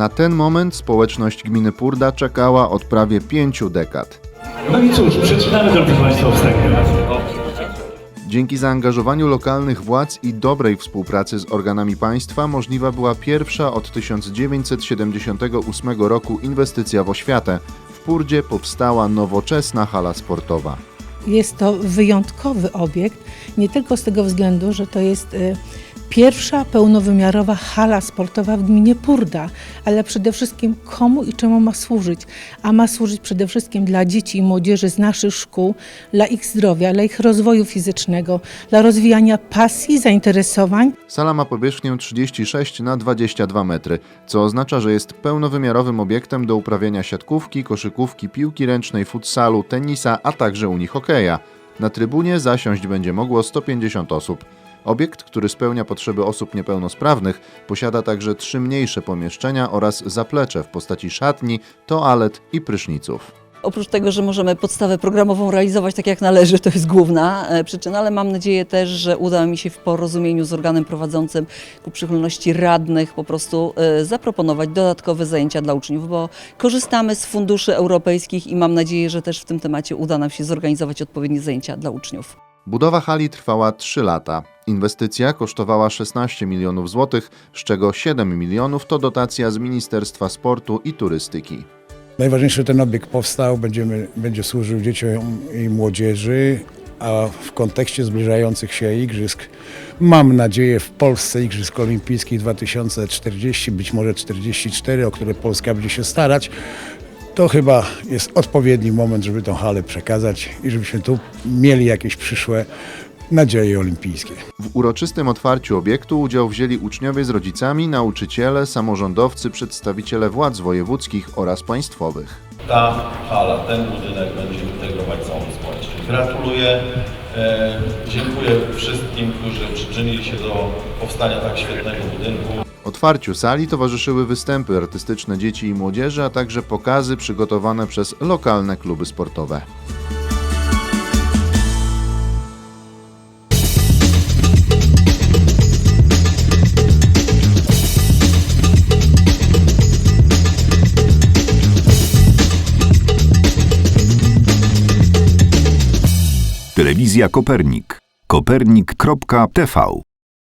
Na ten moment społeczność gminy Purda czekała od prawie pięciu dekad. No i cóż, przeczynamy, drodzy Państwo, wstępnie. Dzięki zaangażowaniu lokalnych władz i dobrej współpracy z organami państwa możliwa była pierwsza od 1978 roku inwestycja w oświatę. W Purdzie powstała nowoczesna hala sportowa. Jest to wyjątkowy obiekt, nie tylko z tego względu, że to jest e, pierwsza pełnowymiarowa hala sportowa w gminie Purda, ale przede wszystkim komu i czemu ma służyć? A ma służyć przede wszystkim dla dzieci i młodzieży z naszych szkół, dla ich zdrowia, dla ich rozwoju fizycznego, dla rozwijania pasji, zainteresowań. Sala ma powierzchnię 36 na 22 metry, co oznacza, że jest pełnowymiarowym obiektem do uprawiania siatkówki, koszykówki, piłki ręcznej, futsalu, tenisa, a także unihokeja. Na trybunie zasiąść będzie mogło 150 osób. Obiekt, który spełnia potrzeby osób niepełnosprawnych, posiada także trzy mniejsze pomieszczenia oraz zaplecze w postaci szatni, toalet i pryszniców. Oprócz tego, że możemy podstawę programową realizować tak jak należy, to jest główna e, przyczyna, ale mam nadzieję też, że uda mi się w porozumieniu z organem prowadzącym ku przychylności radnych po prostu e, zaproponować dodatkowe zajęcia dla uczniów, bo korzystamy z funduszy europejskich i mam nadzieję, że też w tym temacie uda nam się zorganizować odpowiednie zajęcia dla uczniów. Budowa hali trwała 3 lata. Inwestycja kosztowała 16 milionów złotych, z czego 7 milionów to dotacja z Ministerstwa Sportu i Turystyki. Najważniejsze, ten obiekt powstał, będziemy, będzie służył dzieciom i młodzieży, a w kontekście zbliżających się igrzysk, mam nadzieję w Polsce Igrzysk Olimpijskich 2040, być może 44, o które Polska będzie się starać, to chyba jest odpowiedni moment, żeby tą halę przekazać i żebyśmy tu mieli jakieś przyszłe nadzieje olimpijskie. W uroczystym otwarciu obiektu udział wzięli uczniowie z rodzicami, nauczyciele, samorządowcy, przedstawiciele władz wojewódzkich oraz państwowych. ta hala, ten budynek będzie integrować całą społeczność. Gratuluję, e, dziękuję wszystkim, którzy przyczynili się do powstania tak świetnego budynku. Otwarciu sali towarzyszyły występy artystyczne dzieci i młodzieży, a także pokazy przygotowane przez lokalne kluby sportowe. Telewizja Kopernik. Kopernik.tv